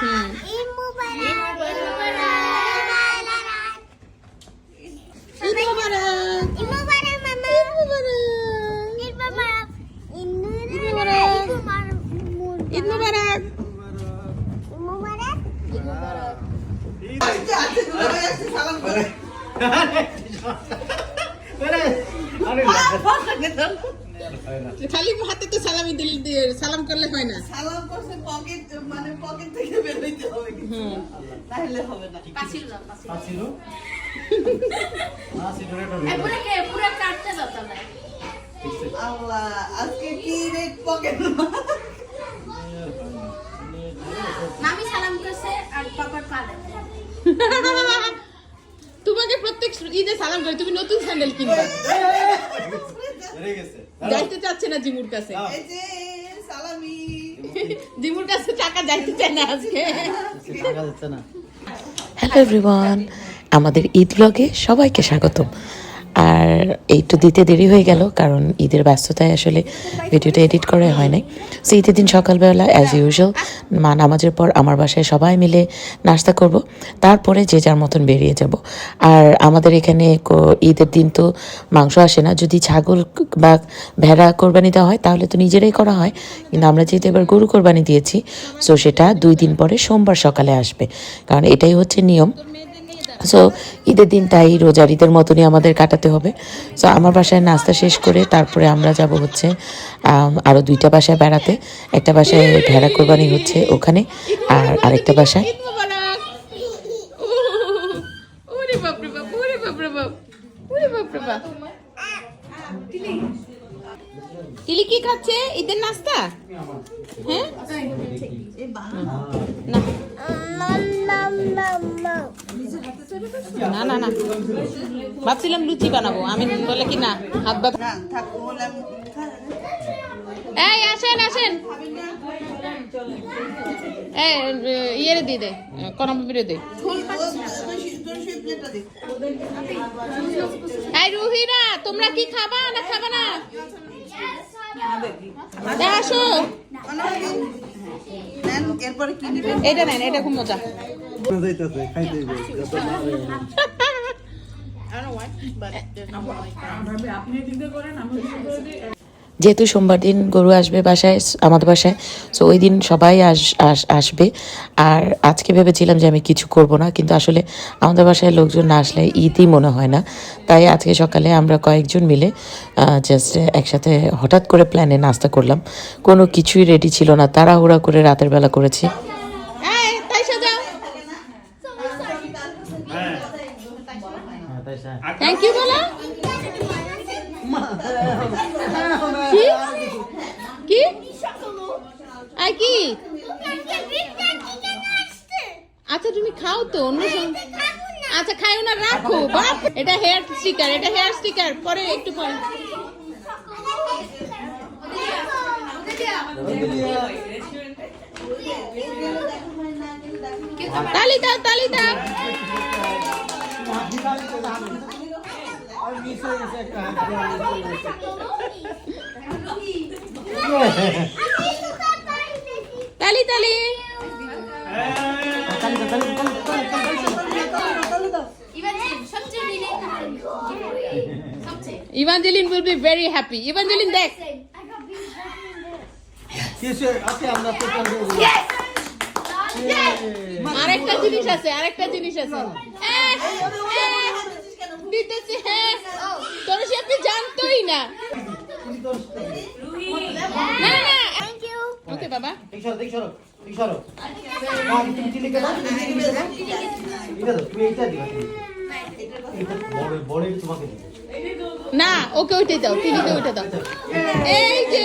হুম ঈদ মুবারক ঈদ ঈদ মোবারক মুবারক মামা ঈদ মোবারক ঈদ মুবারক ঈদ মুবারক। মুবারক ঈদ মোবারক ঈদ মুবারক খালি হাতে তো সালামি দিল সালাম করলে হয় না। সালাম করছে পকেট মানে পকেট থেকে বের হইতে হবে হুম। তাহলে হবে না। আল্লাহ আজকে কি রে পকেট মামি সালাম করছে আর পা তোমাকে প্রত্যেক ঈদে সালাম করে তুমি নতুন স্যান্ডেল কিনবা। যাইতে চাচ্ছে না জিমুর কাছে। এই যে সালামি। জিমুর কাছে টাকা যাইতে চায় না আজকে। হ্যালো এভরিওয়ান আমাদের ঈদ ব্লগে সবাইকে স্বাগতম। আর একটু দিতে দেরি হয়ে গেল, কারণ ঈদের ব্যস্ততায় আসলে ভিডিওটা এডিট করা হয় নাই। সো ঈদের দিন সকালবেলা অ্যাজ ইউজুয়াল মা নামাজের পর আমার বাসায় সবাই মিলে নাস্তা করব। তারপরে যে যার মতন বেরিয়ে যাব। আর আমাদের এখানে ঈদের দিন তো মাংস আসে না। যদি ছাগল বা ভেড়া কোরবানি দেওয়া হয়, তাহলে তো নিজেরাই করা হয়। কিন্তু আমরা যেহেতু এবার গরু কোরবানি দিয়েছি, সো সেটা দুই দিন পরে সোমবার সকালে আসবে। কারণ এটাই হচ্ছে নিয়ম। সো ঈদের দিনটাই রোজার, ঈদের মতনই আমাদের কাটাতে হবে। সো আমার বাসায় নাস্তা শেষ করে তারপরে আমরা যাব হচ্ছে আরও দুইটা বাসায় বেড়াতে। একটা বাসায় ভেড়া কোরবানি হচ্ছে ওখানে, আর আরেকটা বাসায় খাচ্ছে? ঈদের নাস্তা? হ্যাঁ? না। না না। ভাবছিলাম লুচি বানাবো। আমি বলে কি না হাত আমি এই আসেন আসেন। এই ইয়ে দিয়ে দে কনম বিরে দে। এই রুহিরা তোমরা কি খাবা না খাবা না? আসো। এরপরে কি এটা নেন এটা খুব মজা। যেহেতু সোমবার দিন গরু আসবে বাসায়, আমাদের বাসায় সো ওই দিন সবাই আস, আস- আসবে। আর আজকে ভেবেছিলাম যে আমি কিছু করব না, কিন্তু আসলে আমাদের বাসায় লোকজন না আসলে ঈদই মনে হয় না। তাই আজকে সকালে আমরা কয়েকজন মিলে জাস্ট একসাথে হঠাৎ করে প্ল্যানে নাস্তা করলাম। কোনো কিছুই রেডি ছিল না, তাড়াহুড়া করে রাতের বেলা করেছি এই তাই সাজাও থ্যাংক ইউ কি কি কি আচ্ছা তুমি খাও তো, অন্য আচ্ছা খাইও না, রাখো, বাপ। এটা হেয়ার স্টিকার এটা হেয়ার স্টিকার পরে একটু পরে। তালি দাও তালি দাও। তালি তালি। সবচেয়ে দিলে সবচেয়ে Evangeline will be very happy Evangeline, দেখ। আরেকটা জিনিস আছে আরেকটা জিনিস আছে। দিতেছি হ্যাঁ তোর সে আপনি জানতোই না। না না থ্যাংক ইউ ওকে বাবা। না ওকে উঠে দাও টিভিতে উঠে দাও। এই যে।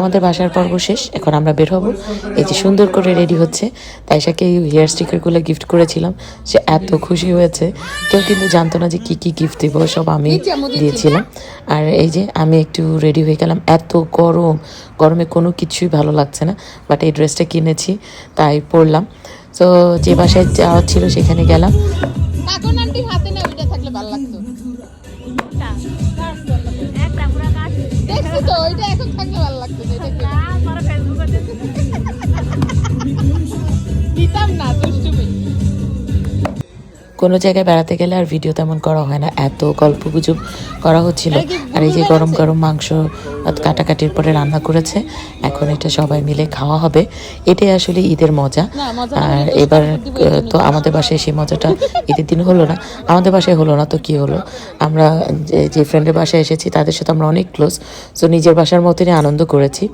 আমাদের বাসার পর্ব শেষ এখন আমরা বের হব। এই যে সুন্দর করে রেডি হচ্ছে তাইশাকে এই হেয়ার স্টিকারগুলো গিফট করেছিলাম সে এত খুশি হয়েছে। কেউ কিন্তু জানতো না যে কি কি গিফট দিব সব আমি। দিয়েছিলাম। আর এই যে আমি একটু রেডি হয়ে গেলাম এত গরম। গরমে কোনো কিছুই ভালো লাগছে না বাট এই ড্রেসটা কিনেছি তাই পরলাম। তো যে বাসায় যাওয়ার ছিল সেখানে গেলাম। হাতে দিতাম না দুষ্টুমি কোনো জায়গায় বেড়াতে গেলে আর ভিডিও তেমন করা হয় না। এত গল্প গুজব করা হচ্ছিল। আর এই যে গরম গরম মাংস কাটাকাটির পরে রান্না করেছে। এখন এটা সবাই মিলে খাওয়া হবে। এটাই আসলে ঈদের মজা। আর এবার তো আমাদের বাসায় সেই মজাটা ঈদের দিন হলো না। আমাদের বাসায় হলো না তো কি হলো? আমরা যে- যে ফ্রেন্ডের বাসায় এসেছি তাদের সাথে আমরা অনেক ক্লোজ তো নিজের বাসার মতনই আনন্দ করেছি।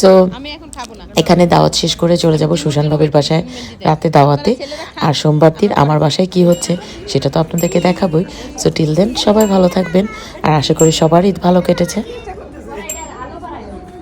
সো এখানে দাওয়াত শেষ করে চলে যাব সুশান বাবির বাসায়। রাতে দাওয়াতে। আর সোমবার দিন আমার বাসায় কি হচ্ছে সেটা তো আপনাদেরকে দেখাবই। সো টিল দেন সবাই ভালো থাকবেন। আর আশা করি সবার ঈদ ভালো কেটেছে।